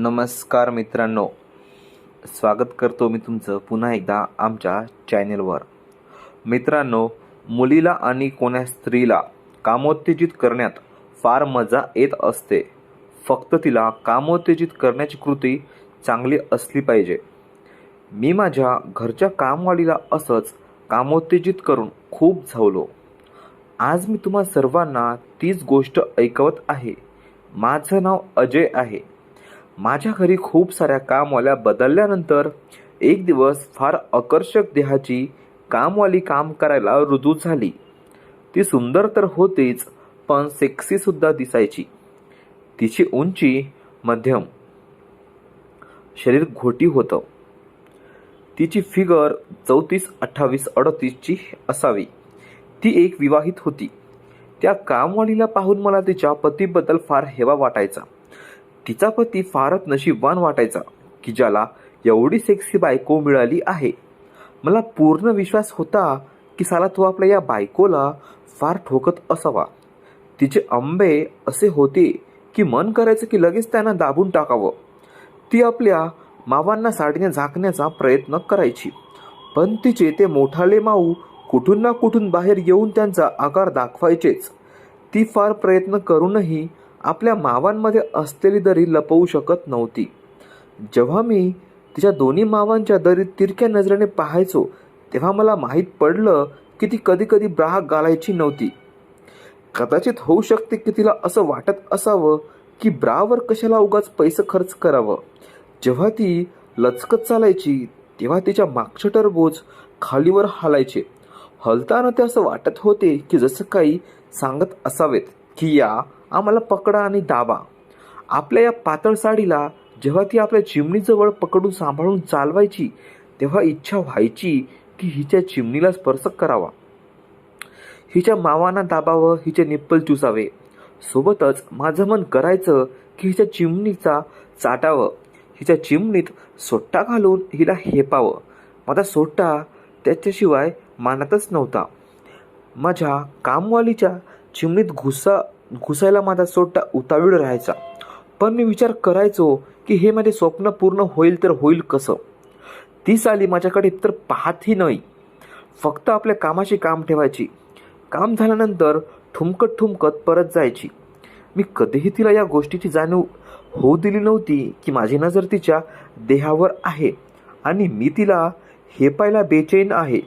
नमस्कार मित्रांनो. स्वागत करतो मी तुमचं पुन्हा एकदा आमच्या चॅनेलवर. मित्रांनो मुलीला आणि कोण्या स्त्रीला कामोत्तेजित करण्यात फार मजा येत असते. फक्त तिला कामोत्तेजित करण्याची कृती चांगली असली पाहिजे. मी माझ्या घरच्या कामवालीला असंच कामोत्तेजित करून खूप झावलो. आज मी तुम्हा सर्वांना तीच गोष्ट ऐकवत आहे. माझं नाव अजय आहे. माझ्या घरी खूप साऱ्या कामवाल्या बदलल्यानंतर एक दिवस फार आकर्षक देहाची कामवाली काम करायला रुजू झाली. ती सुंदर तर होतीच पण सेक्सीसुद्धा दिसायची. तिची उंची मध्यम शरीर घोटी होतं. तिची फिगर चौतीस अठ्ठावीस अडतीसची असावी. ती एक विवाहित होती. त्या कामवालीला पाहून मला तिच्या पतीबद्दल फार हेवा वाटायचा. तिचा पती फारच नशीबवान वाटायचा की ज्याला एवढी सेक्सी बायको मिळाली आहे. मला पूर्ण विश्वास होता की साला तो आपल्या या बायकोला फार ठोकत असावा. तिचे आंबे असे होते की मन करायचं की लगेच त्यांना दाबून टाकावं. ती आपल्या मावांना साडीने झाकण्याचा प्रयत्न करायची. पण तिचे ते मोठाले माऊ कुठून ना कुठून बाहेर येऊन त्यांचा आकार दाखवायचेच. ती फार प्रयत्न करूनही आपल्या मावांमध्ये असलेली दरी लपवू शकत नव्हती. जेव्हा मी तिच्या दोन्ही मावांच्या दरीत तिरक्या नजरेने पाहायचो तेव्हा मला माहीत पडलं की ती कधी कधी ब्राह घालायची नव्हती. कदाचित होऊ शकते की तिला असं वाटत असावं की ब्रावर कशाला उगाच पैसे खर्च करावं. जेव्हा ती लचकत चालायची तेव्हा तिच्या मागचे टरबोज खालीवर हालायचे. हलताना ते असं वाटत होते की जसं काही सांगत असावेत की या आम्हाला पकडा आणि दाबा. आपल्या या पातळ साडीला जेव्हा ती आपल्या चिमणीजवळ पकडून सांभाळून चालवायची तेव्हा इच्छा व्हायची की हिच्या चिमणीला स्पर्श करावा. हिच्या मावांना दाबावं हिचे निप्पल चुसावे. सोबतच माझं मन करायचं की हिच्या चिमणीचा चाटावं. हिच्या चिमणीत सोट्टा घालून हिला हेपावं. माझा सोट्टा त्याच्याशिवाय मानतच नव्हता. माझ्या कामवालीच्या चिमणीत घुसा घुसायला माझा सोट्टा उतावीळ राहायचा. पण मी विचार करायचो की हे माझे स्वप्न पूर्ण होईल तर होईल कसं? ती साली माझ्याकडे तर पाहतही नाही. फक्त आपल्या कामाशी काम ठेवायची. काम झाल्यानंतर ठुमकत ठुमकत परत जायची. मी कधीही तिला या गोष्टीची जाणीव होऊ दिली नव्हती की माझी नजर तिच्या देहावर आहे आणि मी तिला हेपायला बेचैन आहे.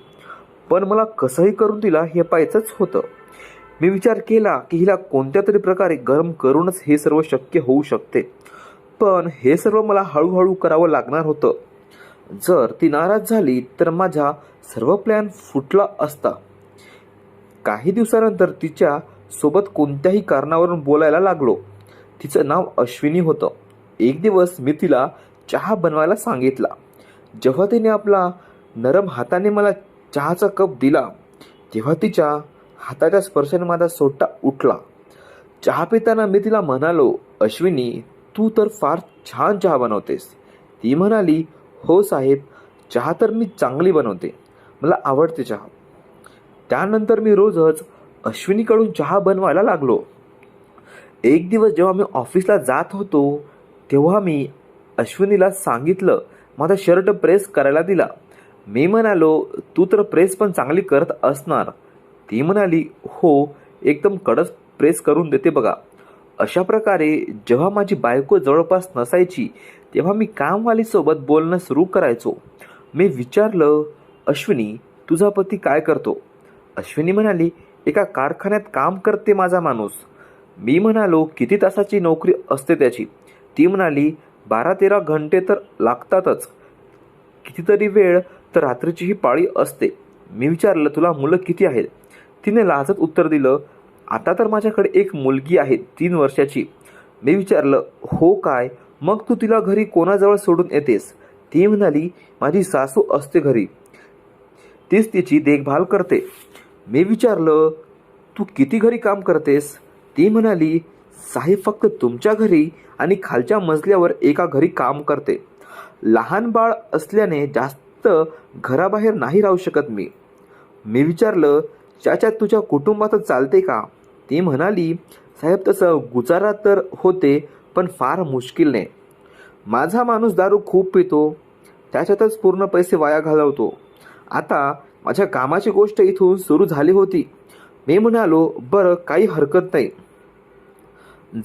पण मला कसंही करून तिला हेपायचंच होतं. मी विचार केला की हिला कोणत्या तरी प्रकारे गरम करूनच हे सर्व शक्य होऊ शकते. पण हे सर्व मला हळूहळू करावं लागणार होतं. जर ती नाराज झाली तर माझा सर्व प्लॅन फुटला असता. काही दिवसानंतर तिच्या सोबत कोणत्याही कारणावरून बोलायला लागलो. तिचं नाव अश्विनी होतं. एक दिवस मी तिला चहा बनवायला सांगितला. जेव्हा तिने आपला नरम हाताने मला चहाचा कप दिला तेव्हा तिच्या हाताच्या स्पर्शाने माझा सोट्टा उठला. चहा पिताना मी तिला म्हणालो अश्विनी तू तर फार छान चहा बनवतेस. ती म्हणाली हो साहेब चहा तर मी चांगली बनवते. मला आवडते चहा. त्यानंतर मी रोजच अश्विनीकडून चहा बनवायला लागलो. एक दिवस जेव्हा मी ऑफिसला जात होतो तेव्हा मी अश्विनीला सांगितलं माझा शर्ट प्रेस करायला दिला. मी म्हणालो तू तर प्रेस पण चांगली करत असणार. ती म्हणाली हो एकदम कडक प्रेस करून देते बघा. अशा प्रकारे जेव्हा माझी बायको जवळपास नसायची तेव्हा मी कामवालीसोबत बोलणं सुरू करायचो. मी विचारलं अश्विनी तुझा पती काय करतो? अश्विनी म्हणाली एका कारखान्यात काम करते माझा माणूस. मी म्हणालो किती तासाची नोकरी असते त्याची? ती म्हणाली बारा तेरा घंटे तर लागतातच. कितीतरी वेळ तर रात्रीचीही पाळी असते. मी विचारलं तुला मुलं किती आहेत? तिने लाजत उत्तर दिलं आता तर माझ्याकडे एक मुलगी आहे तीन वर्षाची. मी विचारलं हो काय? मग तू तिला घरी कोणाजवळ सोडून येतेस? ती म्हणाली माझी सासू असते घरी. तीच तिची देखभाल करते. मी विचारलं तू किती घरी काम करतेस? ती म्हणाली साहेब फक्त तुमच्या घरी आणि खालच्या मजल्यावर एका घरी काम करते. लहान बाळ असल्याने जास्त घराबाहेर नाही राहू शकत मी. मी विचारलं चाचा तुझ्या कुटुंबात चालते का? ती म्हणाली साहेब तसं गुजारा तर होते पण फार मुश्किलने माझा माणूस दारू खूप पितो. त्याच्यातच पूर्ण पैसे वाया घालवतो. आता माझ्या कामाची गोष्ट इथून सुरू झाली होती. मी म्हणालो बरं काही हरकत नाही.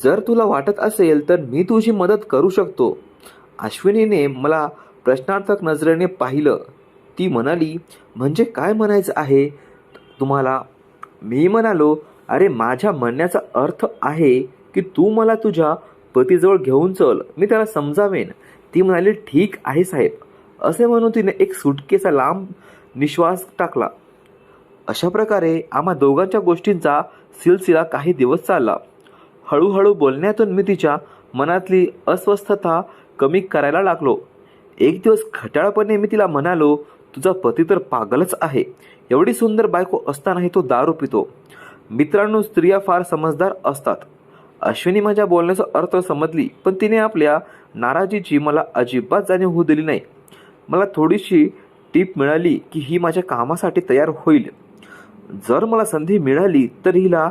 जर तुला वाटत असेल तर मी तुझी मदत करू शकतो. अश्विनीने मला प्रश्नार्थक नजरेने पाहिलं. ती म्हणाली म्हणजे काय म्हणायचं आहे? तुम्हाला. मी म्हणालो अरे माझ्या म्हणण्याचा अर्थ आहे की तू मला तुझ्या पतीजवळ घेऊन चल. मी त्याला समजावेन. ती म्हणाली ठीक आहे साहेब. असे म्हणून तिने एक सुटकेचा लांब निश्वास टाकला. अशा प्रकारे आम्हा दोघांच्या गोष्टींचा सिलसिला काही दिवस चालला. हळूहळू बोलण्यातून मी तिच्या मनातली अस्वस्थता कमी करायला लागलो. एक दिवस खटाळपणे मी तिला म्हणालो तुझा पती तर पागलच आहे. एवढी सुंदर बायको असतानाही तो दारू पितो. मित्रांनो स्त्रिया फार समजदार असतात. अश्विनी माझ्या बोलण्याचा अर्थ समजली पण तिने आपल्या नाराजीची मला अजिबात जाणीव होऊ दिली नाही. मला थोडीशी टीप मिळाली की ही माझ्या कामासाठी तयार होईल. जर मला संधी मिळाली तर हिला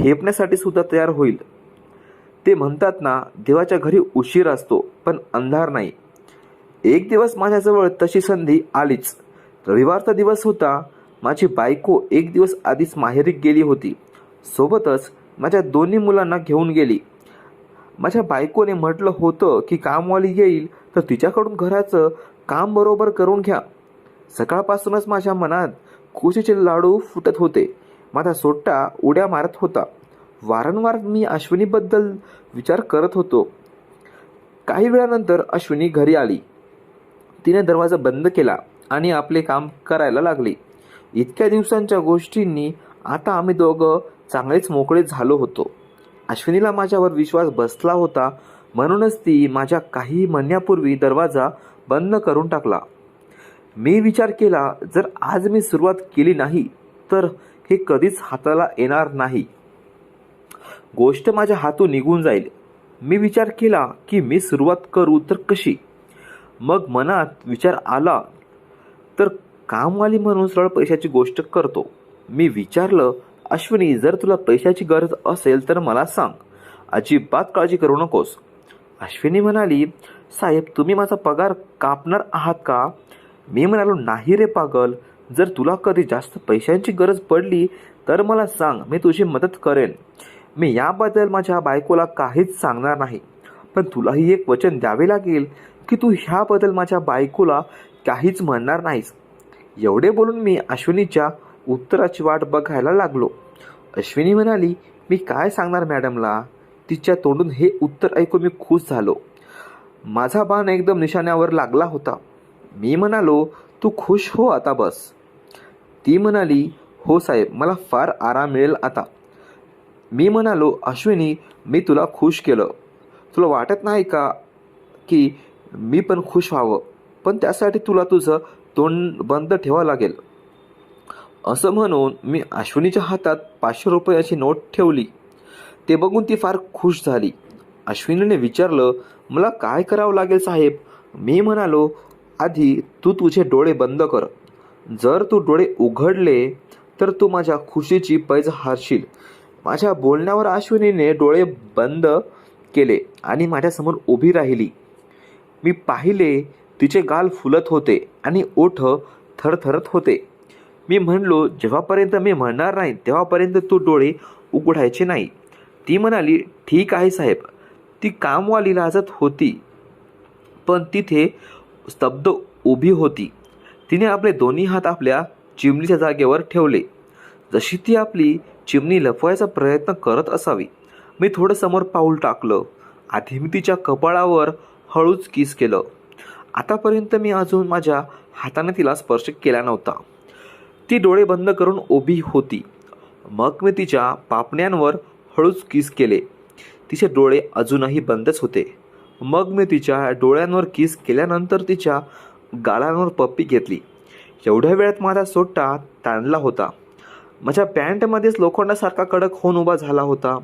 हेपण्यासाठी सुद्धा तयार होईल. ते म्हणतात ना देवाच्या घरी उशीर असतो पण अंधार नाही. एक दिवस माझ्याजवळ तशी संधी आलीच. रविवारचा दिवस होता. माझी बायको एक दिवस आधीच माहेरी गेली होती. सोबतच माझ्या दोन्ही मुलांना घेऊन गेली. माझ्या बायकोने म्हटलं होतं की कामवाली येईल तर तिच्याकडून घराचं काम बरोबर करून घ्या. सकाळपासूनच माझ्या मनात खुशीचे लाडू फुटत होते. माझा सोट्टा उड्या मारत होता. वारंवार मी अश्विनीबद्दल विचार करत होतो. काही वेळानंतर अश्विनी घरी आली. तिने दरवाजा बंद केला. आणि आपले काम करायला लागली. इतक्या दिवसांच्या गोष्टींनी आता आम्ही दोघं चांगलेच मोकळे झालो होतो. अश्विनीला माझ्यावर विश्वास बसला होता म्हणूनच ती माझ्या काही म्हणण्यापूर्वी दरवाजा बंद करून टाकला. मी विचार केला जर आज मी सुरुवात केली नाही तर हे कधीच हाताला येणार नाही. गोष्ट माझ्या हातून निघून जाईल. मी विचार केला की मी सुरुवात करू तर कशी? मग मनात विचार आला तर कामवाली म्हणून सरळ पैशाची गोष्ट करतो. मी विचारलं अश्विनी जर तुला पैशाची गरज असेल तर मला सांग. अजिबात काळजी करू नकोस. अश्विनी म्हणाली साहेब तुम्ही माझा पगार कापणार आहात का? मी म्हणालो नाही रे पागल. जर तुला कधी जास्त पैशांची गरज पडली तर मला सांग. मी तुझी मदत करेन. मी याबद्दल माझ्या बायकोला काहीच सांगणार नाही. पण तुलाही एक वचन द्यावे लागेल की तू ह्याबद्दल माझ्या बायकोला काहीच म्हणणार नाहीस. एवढे बोलून मी अश्विनीच्या उत्तराची वाट बघायला लागलो. अश्विनी म्हणाली मी काय सांगणार मॅडमला? तिच्या तोंडून हे उत्तर ऐकून मी खुश झालो. माझा बाण एकदम निशाण्यावर लागला होता. मी म्हणालो तू खुश हो आता बस. ती म्हणाली हो साहेब मला फार आराम मिळेल आता. मी म्हणालो अश्विनी मी तुला खुश केलं. तुला वाटत नाही का की मी पण खुश व्हावं? पण त्यासाठी तुला तुझं तोंड बंद ठेवावं लागेल. असं म्हणून मी अश्विनीच्या हातात पाचशे रुपयाची नोट ठेवली. ते बघून ती फार खुश झाली. अश्विनीने विचारलं मला काय करावं लागेल साहेब? मी म्हणालो आधी तू तुझे डोळे बंद कर. जर तू डोळे उघडले तर तू माझ्या खुशीची पैज हारशील. माझ्या बोलण्यावर अश्विनीने डोळे बंद केले आणि माझ्यासमोर उभी राहिली. मी पाहिले तिचे गाल फुलत होते आणि ओठ थरथरत होते. मी म्हणलो जेव्हापर्यंत मी म्हणणार नाही तेव्हापर्यंत तू डोळे उघडायचे नाही. ती म्हणाली ठीक आहे साहेब ती कामवाली लाजत होती पण तिथे स्तब्ध उभी होती. तिने आपले दोन्ही हात आपल्या चिमणीच्या जागेवर ठेवले. जशी ती आपली चिमणी लपवायचा प्रयत्न करत असावी मी थोडं समोर पाऊल टाकलं. आधी मी तिच्या कपाळावर हळूच किस केलं. आतापर्यंत मी अजून माझ्या हाताने तिला स्पर्श केला नव्हता. ती डोळे बंद करून उभी होती. मग मी तिच्या पापण्यांवर हळूच किस केले. तिचे डोळे अजूनही बंदच होते. मग मी तिच्या डोळ्यांवर किस केल्यानंतर तिच्या गालांवर पप्पी घेतली. एवढ्या वेळात माझा सोट्टा ताणला होता. माझ्या पॅन्टमध्येच लोखंडासारखा कडक होऊन उभा झाला होता.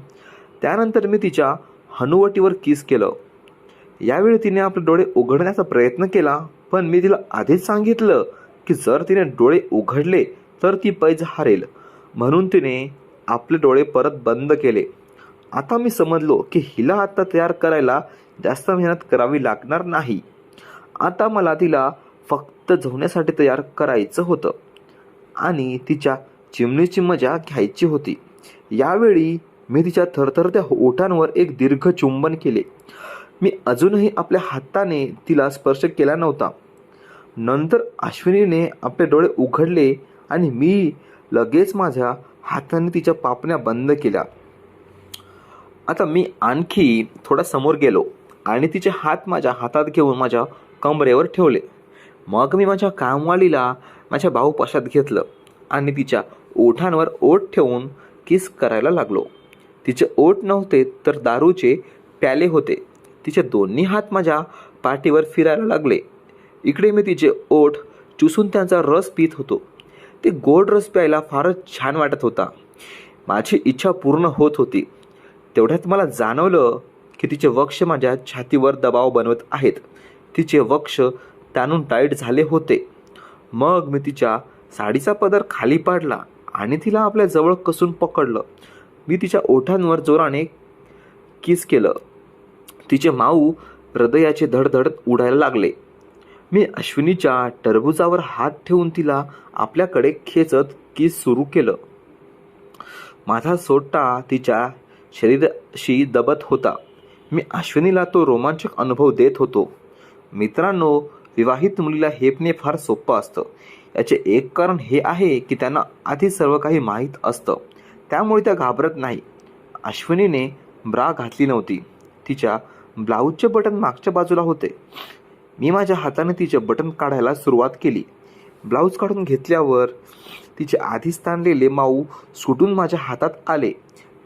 त्यानंतर मी तिच्या हनुवटीवर किस केलं. यावेळी तिने आपले डोळे उघडण्याचा प्रयत्न केला पण मी तिला आधीच सांगितलं की जर तिने डोळे उघडले तर ती पैज हारेल. म्हणून तिने आपले डोळे परत बंद केले. आता मी समजलो की हिला आता तयार करायला जास्त मेहनत करावी लागणार नाही. आता मला तिला फक्त झोवण्यासाठी तयार करायचं होतं. आणि तिच्या चिमणीची मजा घ्यायची होती. यावेळी मी तिच्या थरथरत्या ओठांवर एक दीर्घ चुंबन केले. मी अजूनही आपल्या हाताने तिला स्पर्श केला नव्हता. नंतर अश्विनीने आपले डोळे उघडले आणि मी लगेच माझ्या हाताने तिच्या पापण्या बंद केल्या. आता मी आणखी थोडा समोर गेलो आणि तिचे हात माझ्या हातात घेऊन माझ्या कमरेवर ठेवले. मग मी माझ्या कामवालीला माझ्या भाऊ पशात घेतलं आणि तिच्या ओठांवर ओठ ठेवून किस करायला लागलो. तिचे ओठ नव्हते तर दारूचे प्याले होते. तिचे दोन्ही हात माझ्या पाठीवर फिरायला लागले. इकडे मी तिचे ओठ चुसून त्यांचा रस पित होतो. ते गोड रस प्यायला फारच छान वाटत होता. माझी इच्छा पूर्ण होत होती. तेवढ्यात मला जाणवलं की तिचे वक्ष माझ्या छातीवर दबाव बनवत आहेत. तिचे वक्ष ताणून टाईट झाले होते. मग मी तिच्या साडीचा पदर खाली पाडला आणि तिला आपल्या जवळ कसून पकडलं. मी तिच्या ओठांवर जोराने किस केलं. तिचे माऊ हृदयाचे धडधड उडायला लागले. मी अश्विनीच्या टरबुजावर हात ठेवून तिला आपल्याकडे खेचत किस सुरू केलं. माझा सोटा तिच्या शरीराशी दबत होता. मी अश्विनीला तो रोमांचक अनुभव देत होतो. मित्रांनो विवाहित मुलीला हेपणे फार सोपं असतं. याचे एक कारण हे आहे की त्यांना आधी सर्व काही माहीत असतं. त्यामुळे त्या घाबरत नाही. अश्विनीने ब्रा घातली नव्हती. तिच्या ब्लाऊजचे बटन मागच्या बाजूला होते. मी माझ्या हाताने तिचे बटन काढायला सुरुवात केली. ब्लाऊज काढून घेतल्यावर तिचे आधीच ताणलेले माऊ सुटून माझ्या हातात आले.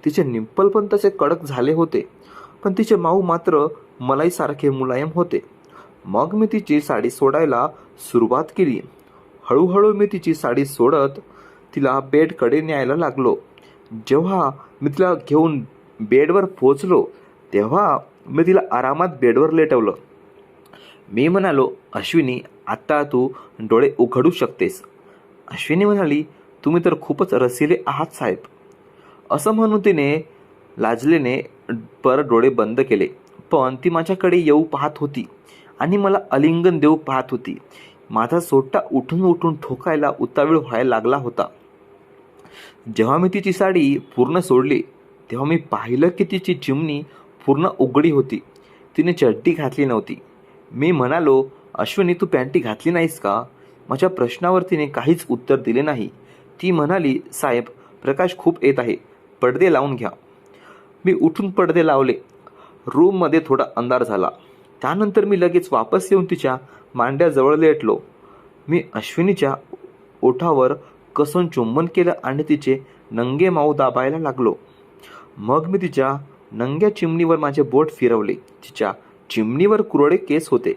तिचे निंपल पण तसे कडक झाले होते पण तिचे माऊ मात्र मलाईसारखे मुलायम होते. मग मी तिची साडी सोडायला सुरुवात केली. हळूहळू मी तिची साडी सोडत तिला बेडकडे न्यायला लागलो. जेव्हा मी तिला घेऊन बेडवर पोचलो तेव्हा मी तिला आरामात बेडवर लेटवलं. मी म्हणालो अश्विनी आत्ता तू डोळे उघडू शकतेस. अश्विनी म्हणाली तुम्ही तर खूपच रसिले आहात साहेब. असं म्हणून तिने लाजलेने पर डोळे बंद केले. पण ती माझ्याकडे येऊ पाहत होती आणि मला अलिंगन देऊ पाहत होती. माझा सोटा उठून उठून ठोकायला उतावीळ व्हायला लागला होता. जेव्हा मी तिची साडी पूर्ण सोडली तेव्हा मी पाहिलं की तिची चिमणी पूर्ण उघडी होती. तिने चड्डी घातली नव्हती. मी म्हणालो अश्विनी तू पॅन्टी घातली नाहीस का? माझ्या प्रश्नावर तिने काहीच उत्तर दिले नाही. ती म्हणाली साहेब प्रकाश खूप येत आहे. पडदे लावून घ्या. मी उठून पडदे लावले. रूममध्ये थोडा अंधार झाला. त्यानंतर मी लगेच वापस येऊन तिच्या मांड्याजवळ लेटलो. मी अश्विनीच्या ओठावर कसून चुंबन केलं आणि तिचे नंगे माऊ दाबायला लागलो. मग मी तिच्या नंग्या चिमणीवर माझे बोट फिरवले. तिच्या चिमणीवर कुरळे केस होते.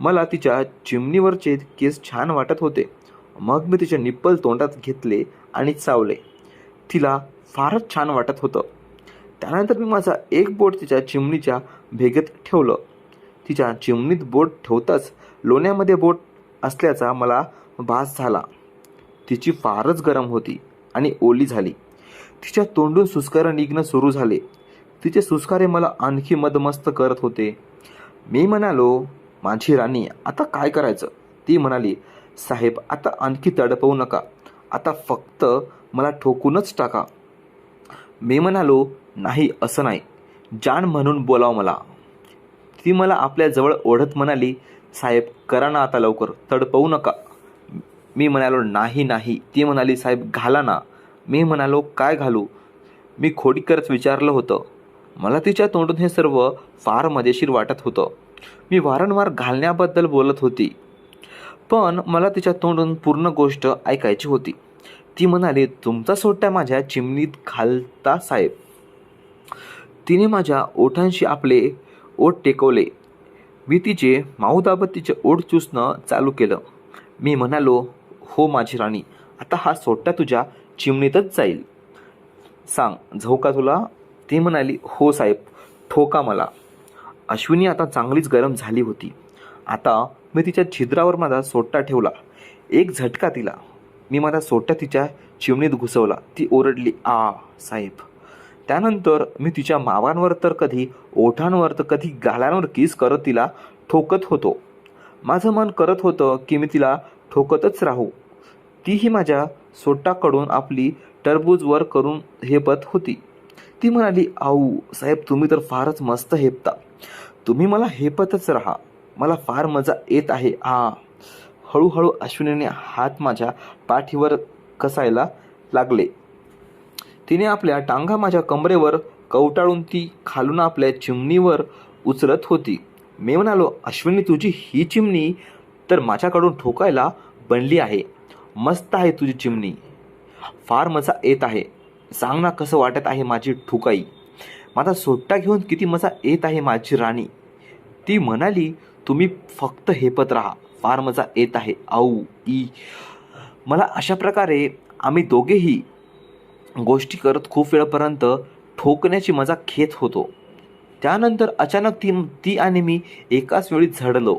मला तिच्या चिमणीवरचे केस छान वाटत होते. मग मी तिचे निप्पल तोंडात घेतले आणि चावले. तिला फारच छान वाटत होतं. त्यानंतर मी माझा एक बोट तिच्या चिमणीच्या भेगेत ठेवलं. तिच्या चिमणीत बोट ठेवताच लोण्यामध्ये बोट असल्याचा मला भास झाला. तिची फारच गरम होती आणि ओली झाली. तिच्या तोंडून सुस्कारे निघणं सुरू झाले. तिचे सुस्कारे मला आणखी मदमस्त करत होते. मी म्हणालो माझी राणी आता काय करायचं? ती म्हणाली साहेब आता आणखी तडपवू नका. आता फक्त मला ठोकूनच टाका. मी म्हणालो नाही असं नाही. जाण म्हणून बोलाव मला. ती मला आपल्याजवळ ओढत म्हणाली साहेब करा ना आता लवकर तडपवू नका. मी म्हणालो नाही नाही. ती म्हणाली साहेब घाला ना. मी म्हणालो काय घालू? मी खोडीकरच विचारलं होतं. मला तिच्या तोंडून हे सर्व फार मजेशीर वाटत होतं. मी वारंवार घालण्याबद्दल बोलत होती. पण मला तिच्या तोंडून पूर्ण गोष्ट ऐकायची होती. ती म्हणाली तुमचा सोट्या माझ्या चिमणीत घालता साहेब. तिने माझ्या ओठांशी आपले ओठ टेकवले. मी तिचे माऊ दाबत तिचे ओठ चुसणं चालू केलं. मी म्हणालो हो माझी राणी आता हा सोट्या तुझ्या चिमणीतच जाईल. सांग झोका तुला? ती म्हणाली हो साहेब ठोका मला. अश्विनी आता चांगलीच गरम झाली होती. आता मी तिच्या छिद्रावर माझा सोट्टा ठेवला. एक झटका तिला. मी माझा सोट्टा तिच्या चिमणीत घुसवला. ती ओरडली आ साहेब. त्यानंतर मी तिच्या मावांवर तर कधी ओठांवर तर कधी गालांवर किस करत तिला ठोकत होतो. माझं मन करत होतं की मी तिला ठोकतच राहू. तीही माझ्या सोटाकडून आपली टरबूजवर करून हेपत होती. ती म्हणाली आऊ साहेब तुम्ही तर फारच मस्त हेपता. तुम्ही मला हेपतच राहा. मला फार मजा येत आहे. हा. हळूहळू अश्विनीने हात माझ्या पाठीवर कसायला लागले. तिने आपल्या टांगा माझ्या कमरेवर कवटाळून ती खालून आपल्या चिमणीवर उचलत होती. मी म्हणालो अश्विनी तुझी ही चिमणी तर माझ्याकडून ठोकायला बनली आहे. मस्त आहे तुझी चिमणी. फार मजा येत आहे. सांग ना कसं वाटत आहे माझी ठुकाई. माझा सोट्टा घेऊन किती मजा येत आहे माझी राणी. ती म्हणाली तुम्ही फक्त हेपत राहा फार मजा येत आहे आऊ ई. मला अशा प्रकारे आम्ही दोघेही गोष्टी करत खूप वेळपर्यंत ठोकण्याची मजा घेत होतो. त्यानंतर अचानक ती ती आणि मी एकाच वेळी झडलो.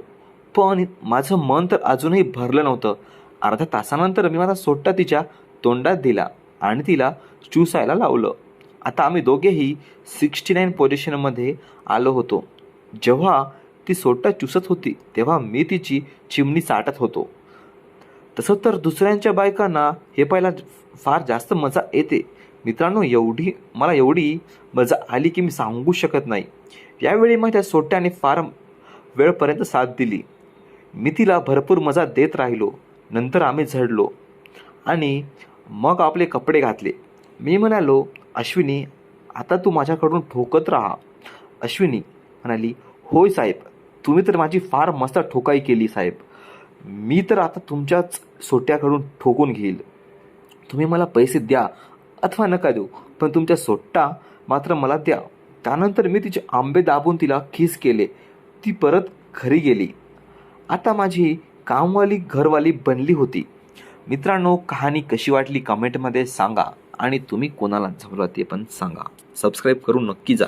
पण माझं मन तर अजूनही भरलं नव्हतं. अर्ध्या तासानंतर मी माझा सोट्टा तिच्या तोंडात दिला आणि तिला चुसायला लावलं. आता आम्ही दोघेही सिक्स्टी नाईन पोझिशनमध्ये आलो होतो. जेव्हा ती सोट्टा चुसत होती तेव्हा मी तिची चिमणी चाटत होतो. तसं तर दुसऱ्यांच्या बायकांना हे पाहायला फार जास्त मजा येते. मित्रांनो एवढी मला एवढी मजा आली की मी सांगू शकत नाही. यावेळी माझ्या सोट्याने फार वेळपर्यंत साथ दिली. मी तिला भरपूर मजा देत राहिलो. नंतर आम्ही झडलो आणि मग आपले कपडे घातले. मी म्हणालो अश्विनी आता तू माझ्याकडून ठोकत राहा. अश्विनी म्हणाली होय साहेब तुम्ही तर माझी फार मस्त ठोकाई केली साहेब. मी तर आता तुमच्याच सोट्याकडून ठोकून घेईल. तुम्ही मला पैसे द्या अथवा नका देऊ पण तुमच्या सोट्टा मात्र मला द्या. त्यानंतर मी तिचे आंबे दाबून तिला खिस केले. ती परत घरी गेली. आता माझी कामवाली घरवाली बनली होती. मित्रांनो कहाणी कशी वाटली कमेंटमध्ये सांगा. आणि तुम्ही कोणाला झवला ते पण सांगा. सबस्क्राईब करून नक्की जा.